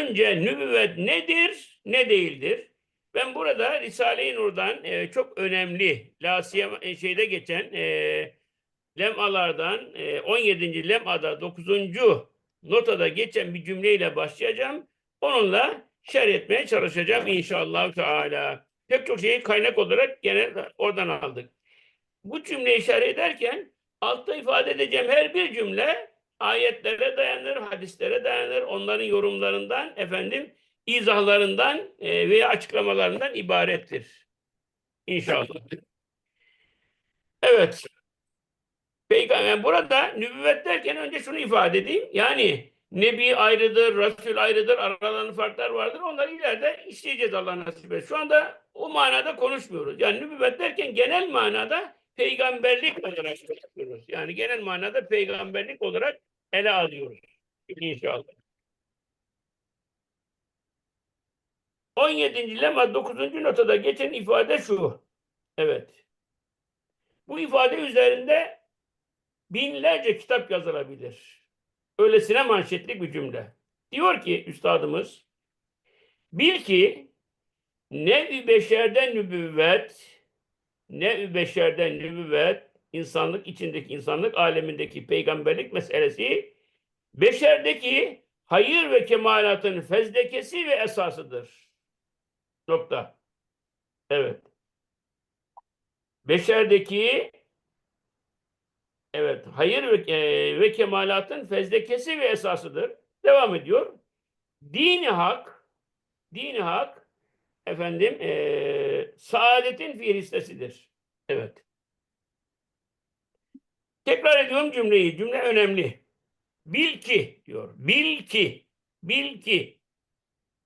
önce nübüvvet nedir, ne değildir? Ben burada Risale-i Nur'dan e, çok önemli, lasiye e, şeyde geçen e, lemalardan e, 17. lemada 9. notada geçen bir cümleyle başlayacağım. Onunla şerh etmeye çalışacağım inşallah Teala. Pek çok şeyi kaynak olarak gene oradan aldık. Bu cümleyi şerh ederken altta ifade edeceğim her bir cümle ayetlere dayanır, hadislere dayanır. Onların yorumlarından, efendim, izahlarından e, veya açıklamalarından ibarettir. İnşallah. Evet. Peygamber burada nübüvvet derken önce şunu ifade edeyim. Yani Nebi ayrıdır, Resul ayrıdır, aralarında farklar vardır. Onları ileride işleyeceğiz Allah nasip eder. Şu anda o manada konuşmuyoruz. Yani nübüvvet derken genel manada peygamberlik olarak konuşuyoruz. Yani genel manada peygamberlik olarak ele alıyoruz. İnşallah. 17. lema 9. notada geçen ifade şu. Evet. Bu ifade üzerinde binlerce kitap yazılabilir. Öylesine manşetlik bir cümle. Diyor ki üstadımız, bil ki ne beşerden nübüvvet, ne beşerden nübüvvet, insanlık içindeki, insanlık alemindeki peygamberlik meselesi, beşerdeki hayır ve kemalatın fezlekesi ve esasıdır. Nokta. Evet. Beşerdeki evet hayır ve, e, ve kemalatın fezlekesi ve esasıdır. Devam ediyor. Dini hak dini hak efendim e, saadetin fiilistesidir. Evet. Tekrar ediyorum cümleyi. Cümle önemli. Bil ki diyor. Bil ki. Bil ki.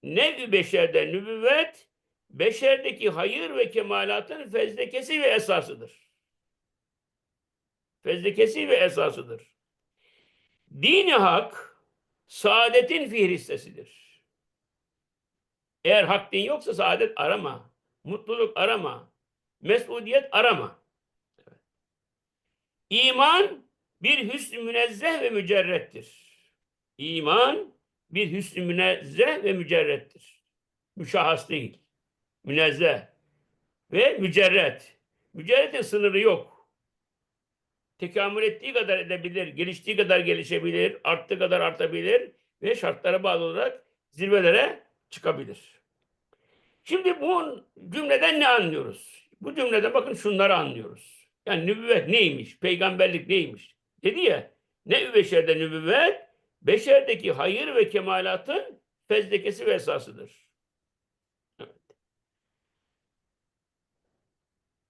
Ne beşerde nübüvvet beşerdeki hayır ve kemalatın fezlekesi ve esasıdır. Fezlekesi ve esasıdır. Dini hak saadetin fihristesidir. Eğer hak din yoksa saadet arama. Mutluluk arama. Mesudiyet arama. İman bir hüsn münezzeh ve mücerrettir. İman bir hüsn münezzeh ve mücerrettir. Müşahhas değil. Münezzeh ve mücerret. Mücerretin sınırı yok. Tekamül ettiği kadar edebilir, geliştiği kadar gelişebilir, arttığı kadar artabilir ve şartlara bağlı olarak zirvelere çıkabilir. Şimdi bu cümleden ne anlıyoruz? Bu cümleden bakın şunları anlıyoruz. Yani nübüvvet neymiş? Peygamberlik neymiş? Dedi ya ne beşerde nübüvvet? Beşerdeki hayır ve kemalatın fezlekesi ve esasıdır. Evet.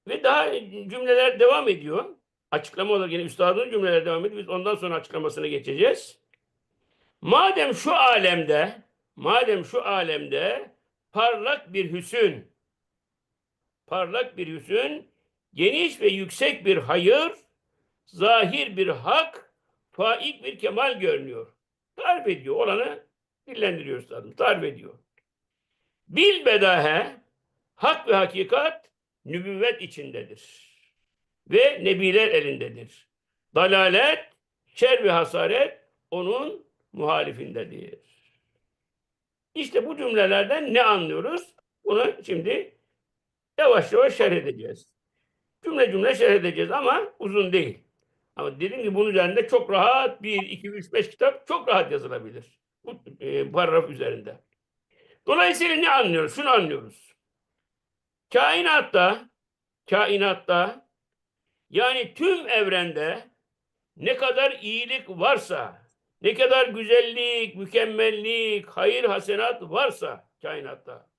Ve daha cümleler devam ediyor. Açıklama olarak yine üstadın cümleler devam ediyor. Biz ondan sonra açıklamasına geçeceğiz. Madem şu alemde madem şu alemde parlak bir hüsün parlak bir hüsün geniş ve yüksek bir hayır, zahir bir hak, faik bir kemal görünüyor. Tarif ediyor. Olanı dillendiriyor üstadım. Tarif ediyor. Bil bedahe, hak ve hakikat nübüvvet içindedir. Ve nebiler elindedir. Dalalet, şer ve hasaret onun muhalifindedir. İşte bu cümlelerden ne anlıyoruz? Bunu şimdi yavaş yavaş şerh edeceğiz. Cümle cümle şerh edeceğiz ama uzun değil. Ama dediğim gibi bunun üzerinde çok rahat bir, iki, üç, beş kitap çok rahat yazılabilir. Bu e, paragraf üzerinde. Dolayısıyla ne anlıyoruz? Şunu anlıyoruz. Kainatta, kainatta yani tüm evrende ne kadar iyilik varsa, ne kadar güzellik, mükemmellik, hayır, hasenat varsa kainatta,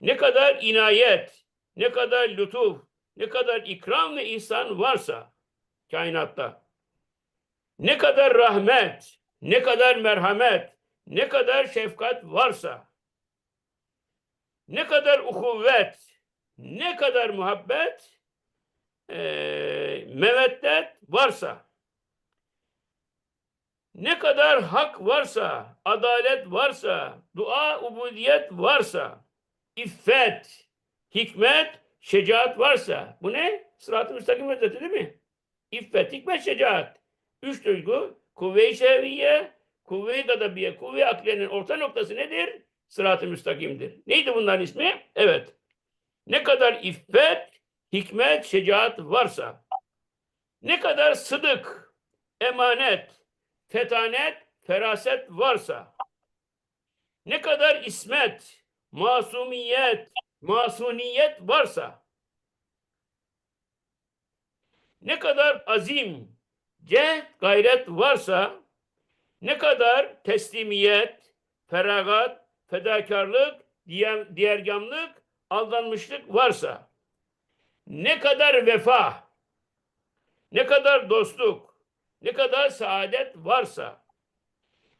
ne kadar inayet, ne kadar lütuf, ne kadar ikram ve ihsan varsa kainatta, ne kadar rahmet, ne kadar merhamet, ne kadar şefkat varsa, ne kadar uhuvvet, ne kadar muhabbet, e, meveddet varsa, ne kadar hak varsa, adalet varsa, dua, ubudiyet varsa, iffet, hikmet, şecaat varsa, bu ne? Sırat-ı müstakim özeti değil mi? İffet, hikmet, şecaat. Üç duygu, kuvve-i şehviye, kuvve-i gadabiye, kuvve-i akliyenin orta noktası nedir? Sırat-ı müstakimdir. Neydi bunların ismi? Evet. Ne kadar iffet, hikmet, şecaat varsa, ne kadar sıdık, emanet, fetanet, feraset varsa, ne kadar ismet, masumiyet, masuniyet varsa, ne kadar azim, cehd, gayret varsa, ne kadar teslimiyet, feragat, fedakarlık, diğer, diğergamlık, aldanmışlık varsa, ne kadar vefa, ne kadar dostluk, ne kadar saadet varsa,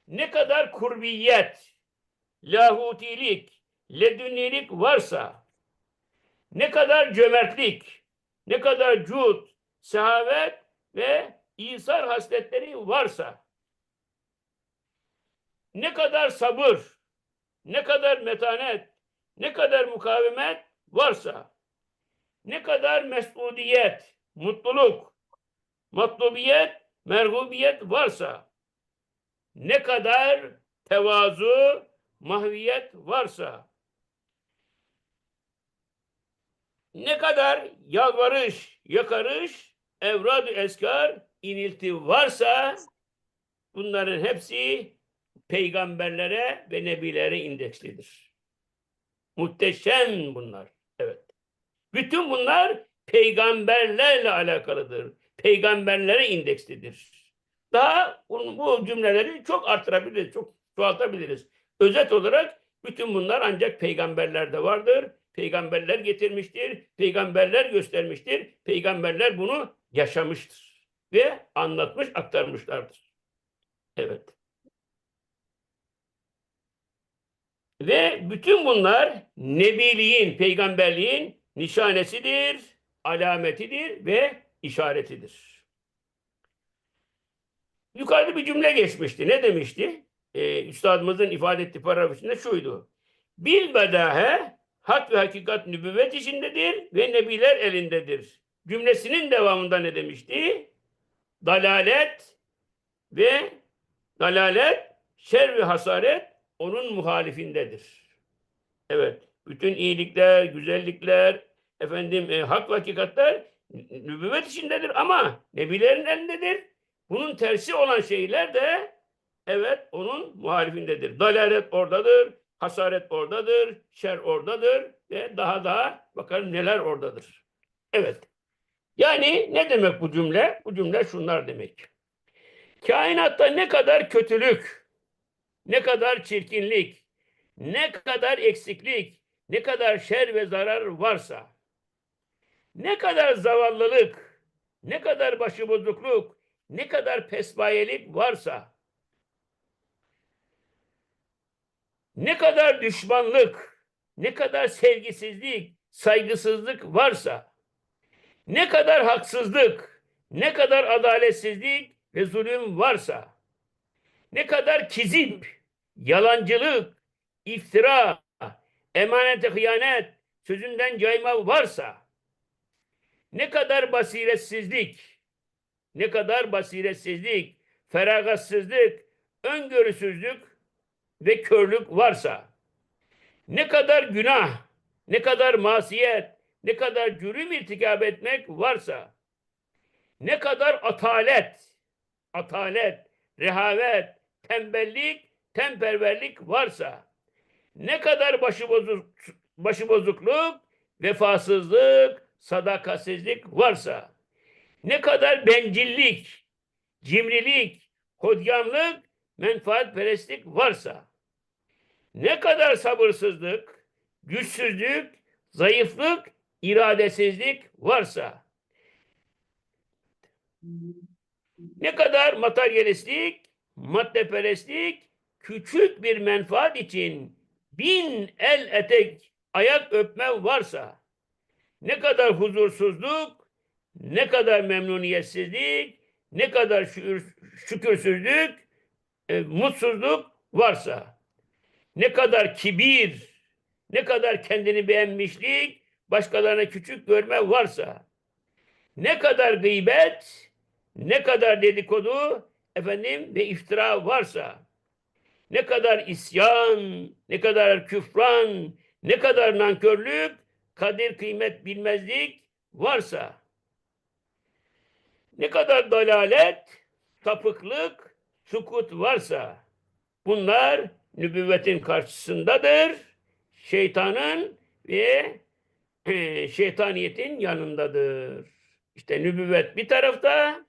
ne kadar kurbiyet, lahutilik, ledünnilik varsa, ne kadar cömertlik, ne kadar cud, sehavet ve İsar hasletleri varsa, ne kadar sabır, ne kadar metanet, ne kadar mukavemet varsa, ne kadar mesudiyet, mutluluk, matlubiyet, merhubiyet varsa, ne kadar tevazu, mahviyet varsa, ne kadar yalvarış, yakarış, evrad-ı eskar, inilti varsa bunların hepsi peygamberlere ve nebilere indekslidir. Muhteşem bunlar. Evet. Bütün bunlar peygamberlerle alakalıdır. Peygamberlere indekslidir. Daha bu, cümleleri çok artırabiliriz, çok çoğaltabiliriz. Özet olarak bütün bunlar ancak peygamberlerde vardır. Peygamberler getirmiştir, peygamberler göstermiştir, peygamberler bunu yaşamıştır ve anlatmış, aktarmışlardır. Evet. Ve bütün bunlar nebiliğin, peygamberliğin nişanesidir, alametidir ve işaretidir. Yukarıda bir cümle geçmişti. Ne demişti? Ee, üstadımızın ifade ettiği paragrafında şuydu. Bilbedahe hak ve hakikat nübüvvet içindedir ve nebiler elindedir. Cümlesinin devamında ne demişti? Dalalet ve dalalet, şer ve hasaret onun muhalifindedir. Evet, bütün iyilikler, güzellikler, efendim e, hak ve hakikatler nübüvvet içindedir ama nebilerin elindedir. Bunun tersi olan şeyler de evet onun muhalifindedir. Dalalet oradadır, hasaret oradadır, şer oradadır ve daha daha bakalım neler oradadır. Evet. Yani ne demek bu cümle? Bu cümle şunlar demek. Kainatta ne kadar kötülük, ne kadar çirkinlik, ne kadar eksiklik, ne kadar şer ve zarar varsa, ne kadar zavallılık, ne kadar başıbozukluk, ne kadar pesbayelik varsa, ne kadar düşmanlık, ne kadar sevgisizlik, saygısızlık varsa, ne kadar haksızlık, ne kadar adaletsizlik ve zulüm varsa, ne kadar kizip, yalancılık, iftira, emanete hıyanet, sözünden cayma varsa, ne kadar basiretsizlik, ne kadar basiretsizlik, feragatsızlık, öngörüsüzlük ve körlük varsa, ne kadar günah, ne kadar masiyet, ne kadar cürüm irtikab etmek varsa, ne kadar atalet, atalet, rehavet, tembellik, temperverlik varsa, ne kadar başıbozuk, başıbozukluk, vefasızlık, sadakatsizlik varsa, ne kadar bencillik, cimrilik, hodyanlık, menfaatperestlik varsa, ne kadar sabırsızlık, güçsüzlük, zayıflık, iradesizlik varsa, ne kadar materyalistlik, maddeperestlik, küçük bir menfaat için bin el etek ayak öpme varsa, ne kadar huzursuzluk, ne kadar memnuniyetsizlik, ne kadar şükür, şükürsüzlük, e, mutsuzluk varsa, ne kadar kibir, ne kadar kendini beğenmişlik, başkalarına küçük görme varsa, ne kadar gıybet, ne kadar dedikodu, efendim ve iftira varsa, ne kadar isyan, ne kadar küfran, ne kadar nankörlük, kadir kıymet bilmezlik varsa, ne kadar dalalet, sapıklık, sukut varsa, bunlar nübüvvetin karşısındadır. Şeytanın ve e, şeytaniyetin yanındadır. İşte nübüvvet bir tarafta,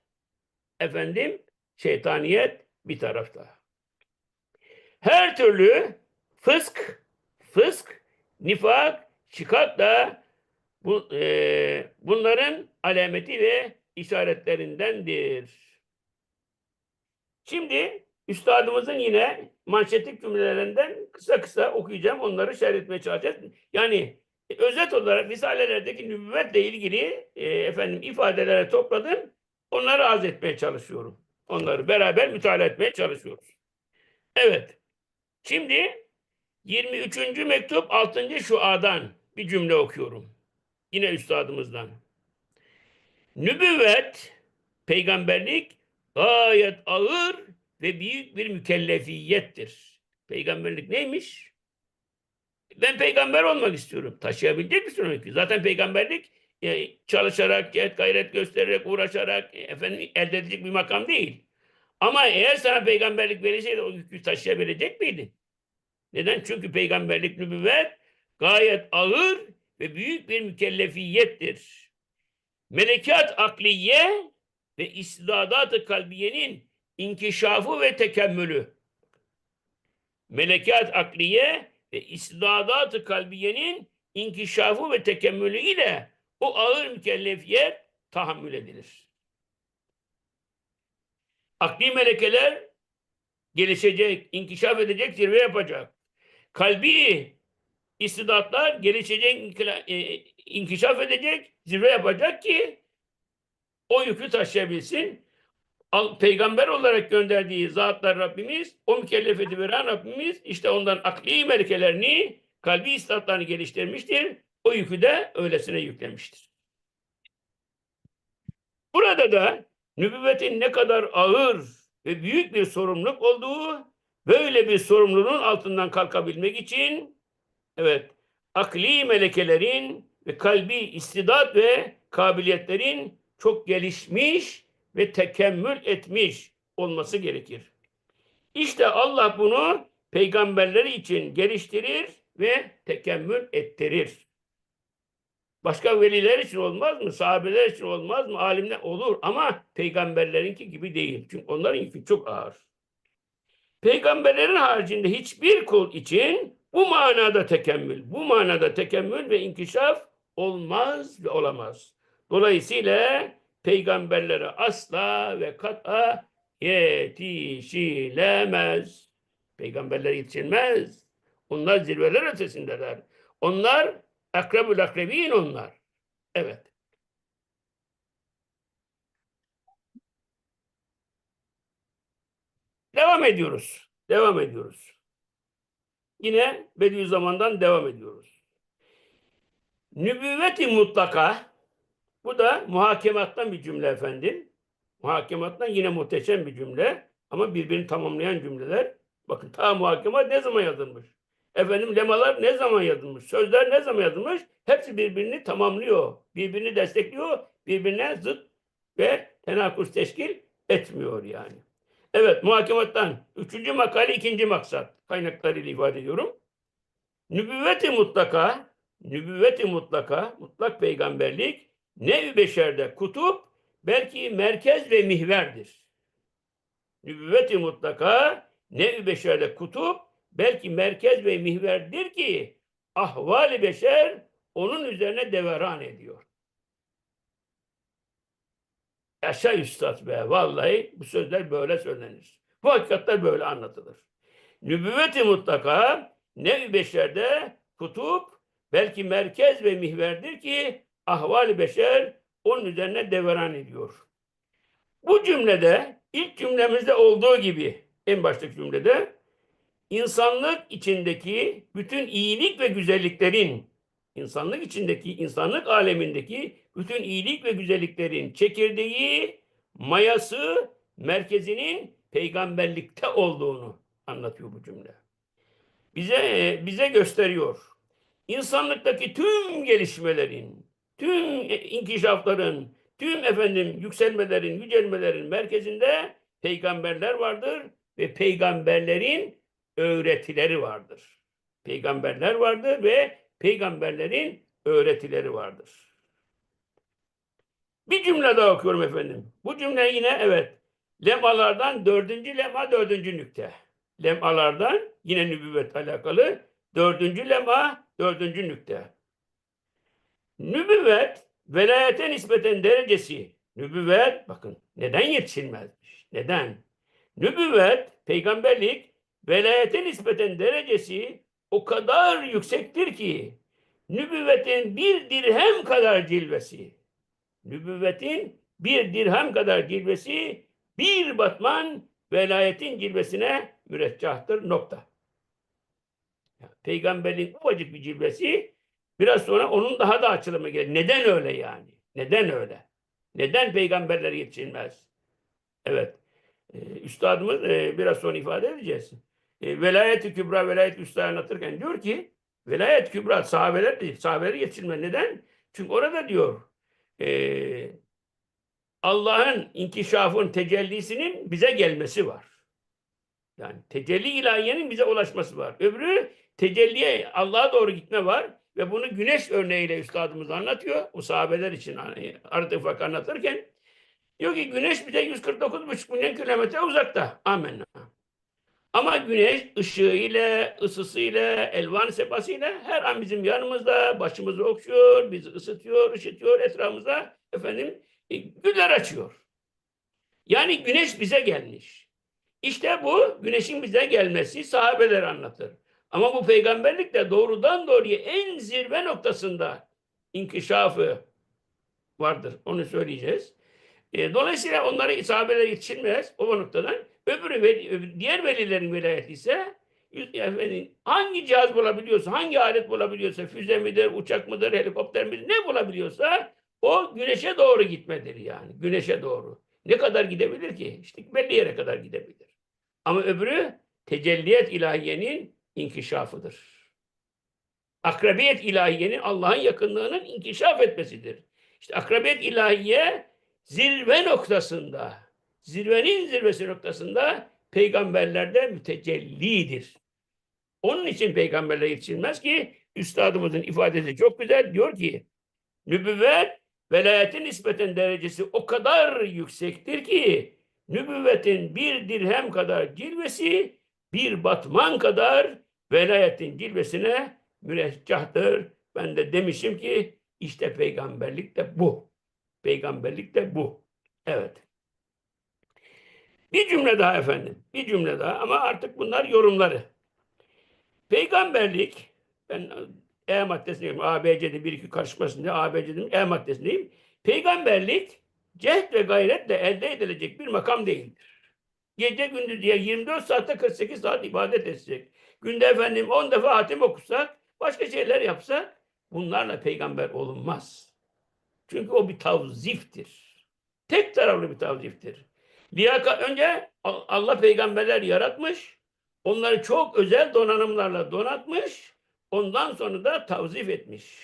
efendim şeytaniyet bir tarafta. Her türlü fısk, fısk, nifak, şikak da bu, e, bunların alameti ve işaretlerindendir. Şimdi üstadımızın yine manşetlik cümlelerinden kısa kısa okuyacağım. Onları şerh etmeye çalışacağız. Yani e, özet olarak risalelerdeki nübüvvetle ilgili e, efendim ifadelere topladım. Onları arz etmeye çalışıyorum. Onları beraber mütalaa etmeye çalışıyoruz. Evet. Şimdi 23. mektup 6. şuadan bir cümle okuyorum. Yine üstadımızdan. Nübüvvet, peygamberlik gayet ağır ve büyük bir mükellefiyettir. Peygamberlik neymiş? Ben peygamber olmak istiyorum. Taşıyabilecek misin onu ki? Zaten peygamberlik e, çalışarak, gayret, göstererek, uğraşarak e, efendim elde edilecek bir makam değil. Ama eğer sana peygamberlik verilseydi o yükü taşıyabilecek miydin? Neden? Çünkü peygamberlik nübüvvet gayet ağır ve büyük bir mükellefiyettir. Melekat akliye ve istidadat-ı kalbiyenin inkişafı ve tekemmülü. Melekat akliye ve istidadat-ı kalbiyenin inkişafı ve tekemmülü ile o ağır mükellefiyet tahammül edilir. Akli melekeler gelişecek, inkişaf edecek, zirve yapacak. Kalbi istidatlar gelişecek, e, inkişaf edecek, zirve yapacak ki o yükü taşıyabilsin. Peygamber olarak gönderdiği zatlar Rabbimiz, o mükellefeti veren Rabbimiz işte ondan akli melekelerini, kalbi istidatlarını geliştirmiştir. O yükü de öylesine yüklemiştir. Burada da nübüvvetin ne kadar ağır ve büyük bir sorumluluk olduğu, böyle bir sorumluluğun altından kalkabilmek için evet akli melekelerin ve kalbi istidat ve kabiliyetlerin çok gelişmiş ve tekemmül etmiş olması gerekir. İşte Allah bunu peygamberleri için geliştirir ve tekemmül ettirir. Başka veliler için olmaz mı? Sahabeler için olmaz mı? Alimler olur ama peygamberlerinki gibi değil. Çünkü onların yükü çok ağır. Peygamberlerin haricinde hiçbir kul için bu manada tekemmül, bu manada tekemmül ve inkişaf olmaz ve olamaz. Dolayısıyla peygamberlere asla ve kat'a yetişilemez. Peygamberler yetişilmez. Onlar zirveler ötesindeler. Onlar Akrabul akrabin onlar. Evet. Devam ediyoruz. Devam ediyoruz. Yine Bediüzzaman'dan devam ediyoruz. Nübüvveti mutlaka bu da muhakemattan bir cümle efendim. Muhakemattan yine muhteşem bir cümle ama birbirini tamamlayan cümleler. Bakın ta muhakemat ne zaman yazılmış? Efendim lemalar ne zaman yazılmış? Sözler ne zaman yazılmış? Hepsi birbirini tamamlıyor. Birbirini destekliyor. Birbirine zıt ve tenakuz teşkil etmiyor yani. Evet muhakemattan üçüncü makale ikinci maksat kaynaklarıyla ifade ediyorum. Nübüvveti mutlaka, nübüvveti mutlaka, mutlak peygamberlik nev beşerde kutup belki merkez ve mihverdir. Nübüvveti mutlaka nev beşerde kutup belki merkez ve mihverdir ki ahvali beşer onun üzerine deveran ediyor. Yaşa üstad be. Vallahi bu sözler böyle söylenir. Bu hakikatler böyle anlatılır. Nübüvveti mutlaka nev beşerde kutup belki merkez ve mihverdir ki ahvali beşer onun üzerine deveran ediyor. Bu cümlede ilk cümlemizde olduğu gibi en baştaki cümlede insanlık içindeki bütün iyilik ve güzelliklerin insanlık içindeki, insanlık alemindeki bütün iyilik ve güzelliklerin çekirdeği, mayası, merkezinin peygamberlikte olduğunu anlatıyor bu cümle. Bize bize gösteriyor. İnsanlıktaki tüm gelişmelerin, tüm e, inkişafların, tüm efendim yükselmelerin, yücelmelerin merkezinde peygamberler vardır ve peygamberlerin öğretileri vardır. Peygamberler vardır ve peygamberlerin öğretileri vardır. Bir cümle daha okuyorum efendim. Bu cümle yine evet lemalardan dördüncü lema dördüncü nükte. Lemalardan yine nübüvvet alakalı dördüncü lema dördüncü nükte. Nübüvvet velayete nispeten derecesi. Nübüvvet bakın neden yetişilmezmiş? Neden? Nübüvvet peygamberlik velayete nispeten derecesi o kadar yüksektir ki nübüvvetin bir dirhem kadar cilvesi nübüvvetin bir dirhem kadar cilvesi bir batman velayetin cilvesine müreccahtır nokta. Peygamberin ufacık bir cilvesi biraz sonra onun daha da açılımı gelir. Neden öyle yani? Neden öyle? Neden peygamberler yetişilmez? Evet. Ee, üstadımız e, biraz sonra ifade edeceğiz. E, velayet-i kübra, velayet-i üstad anlatırken diyor ki velayet kübra sahabeler değil. Sahabeler yetişilmez. Neden? Çünkü orada diyor e, Allah'ın inkişafın tecellisinin bize gelmesi var. Yani tecelli ilahiyenin bize ulaşması var. Öbürü tecelliye Allah'a doğru gitme var ve bunu güneş örneğiyle üstadımız anlatıyor. O sahabeler için hani, arada ufak anlatırken diyor ki güneş bize 149,5 milyon kilometre uzakta. Amenna. Ama güneş ışığı ile, ısısı ile, elvan sepası ile her an bizim yanımızda, başımızı okşuyor, bizi ısıtıyor, ışıtıyor, etrafımıza efendim e, güller açıyor. Yani güneş bize gelmiş. İşte bu güneşin bize gelmesi sahabeler anlatır. Ama bu peygamberlik de doğrudan doğruya en zirve noktasında inkişafı vardır. Onu söyleyeceğiz. E, dolayısıyla onlara sahabeler yetişilmez o noktadan. Öbürü diğer velilerin velayeti ise efendim, hangi cihaz bulabiliyorsa, hangi alet bulabiliyorsa, füze midir, uçak mıdır, helikopter midir, ne bulabiliyorsa o güneşe doğru gitmedir yani. Güneşe doğru. Ne kadar gidebilir ki? İşte belli yere kadar gidebilir. Ama öbürü tecelliyet ilahiyenin inkişafıdır. Akrabiyet ilahiyenin Allah'ın yakınlığının inkişaf etmesidir. İşte akrabiyet ilahiye zirve noktasında, zirvenin zirvesi noktasında peygamberlerde mütecellidir. Onun için peygamberler yetişilmez ki üstadımızın ifadesi çok güzel. Diyor ki nübüvvet velayetin nispeten derecesi o kadar yüksektir ki nübüvvetin bir dirhem kadar cilvesi bir batman kadar velayetin cilvesine müreccahtır. Ben de demişim ki işte peygamberlik de bu. Peygamberlik de bu. Evet. Bir cümle daha efendim. Bir cümle daha ama artık bunlar yorumları. Peygamberlik ben E maddesindeyim. ABC'de bir iki karışmasında ABC'de E maddesindeyim. Peygamberlik cehd ve gayretle elde edilecek bir makam değildir. Gece gündüz diye 24 saatte 48 saat ibadet etsek, günde efendim 10 defa hatim okusak, başka şeyler yapsak bunlarla peygamber olunmaz. Çünkü o bir tavziftir. Tek taraflı bir tavziftir. Liyaka önce Allah peygamberler yaratmış, onları çok özel donanımlarla donatmış, ondan sonra da tavzif etmiş,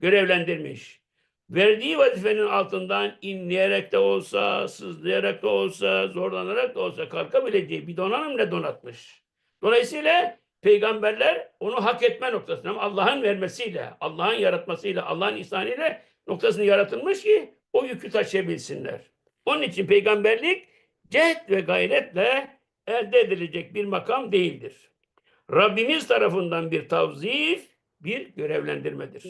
görevlendirmiş. Verdiği vazifenin altından inleyerek de olsa, sızlayarak da olsa, zorlanarak da olsa kalkabileceği bir donanımla donatmış. Dolayısıyla peygamberler onu hak etme noktasında ama Allah'ın vermesiyle, Allah'ın yaratmasıyla, Allah'ın ihsanıyla noktasını yaratılmış ki o yükü taşıyabilsinler. Onun için peygamberlik cehd ve gayretle elde edilecek bir makam değildir. Rabbimiz tarafından bir tavzif, bir görevlendirmedir.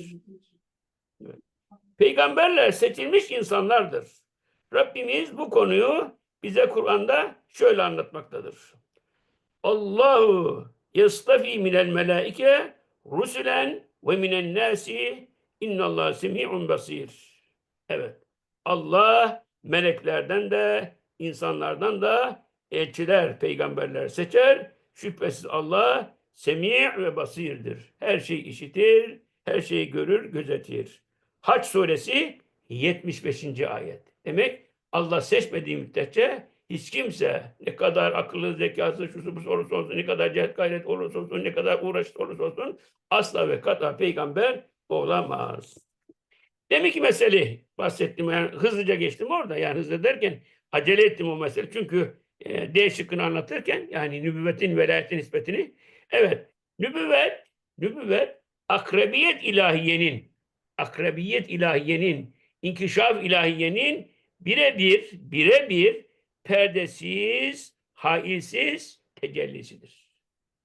Evet. Peygamberler seçilmiş insanlardır. Rabbimiz bu konuyu bize Kur'an'da şöyle anlatmaktadır. Allahu yastafi minel melaike rusulen ve minen nasi innallah semi'un basir. Evet. Allah meleklerden de insanlardan da elçiler, peygamberler seçer. Şüphesiz Allah semi' ve basirdir. Her şeyi işitir, her şeyi görür, gözetir. Haç suresi 75. ayet. Demek Allah seçmediği müddetçe hiç kimse ne kadar akıllı, zekası, şusu, bu olursa olsun, ne kadar cehet gayret olursa olsun, ne kadar uğraş olursa olsun asla ve kata peygamber olamaz. Demek ki mesele bahsettim yani hızlıca geçtim orada yani hızlı derken acele ettim o mesele çünkü e, D şıkkını anlatırken yani nübüvvetin velayetin nispetini evet nübüvvet nübüvvet akrebiyet ilahiyenin akrebiyet ilahiyenin inkişaf ilahiyenin birebir birebir perdesiz hailsiz tecellisidir.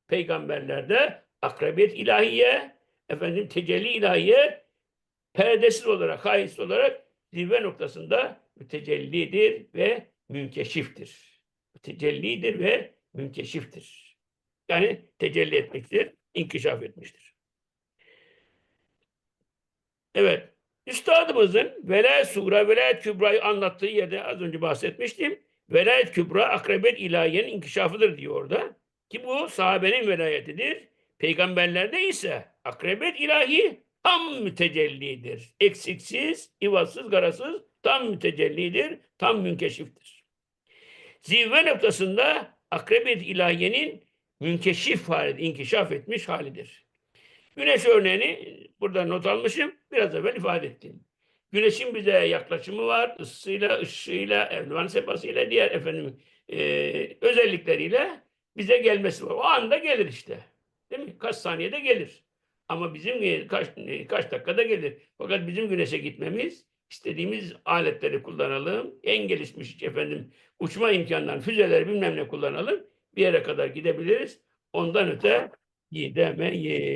Peygamberlerde akrebiyet ilahiye efendim tecelli ilahiye perdesiz olarak, halis olarak zirve noktasında mütecellidir ve münkeşiftir. Mütecellidir ve münkeşiftir. Yani tecelli etmektir, inkişaf etmiştir. Evet, Üstadımızın Velayet Sura, Velayet Kübra'yı anlattığı yerde az önce bahsetmiştim. Velayet Kübra akrebet ilahiyenin inkişafıdır diyor orada. Ki bu sahabenin velayetidir. Peygamberlerde ise akrebet ilahi tam mütecellidir. Eksiksiz, ivazsız, garasız, tam mütecellidir, tam münkeşiftir. Zirve noktasında akrebet ilahiyenin münkeşif halidir, inkişaf etmiş halidir. Güneş örneğini burada not almışım, biraz evvel ifade ettim. Güneşin bize yaklaşımı var, ısısıyla, ışığıyla, eldiven sefasıyla, diğer efendim e, özellikleriyle bize gelmesi var. O anda gelir işte. Değil mi? Kaç saniyede gelir. Ama bizim e, kaç, e, kaç dakikada gelir. Fakat bizim güneşe gitmemiz, istediğimiz aletleri kullanalım, en gelişmiş efendim uçma imkanları, füzeler bilmem ne kullanalım, bir yere kadar gidebiliriz. Ondan öte gidemeyiz.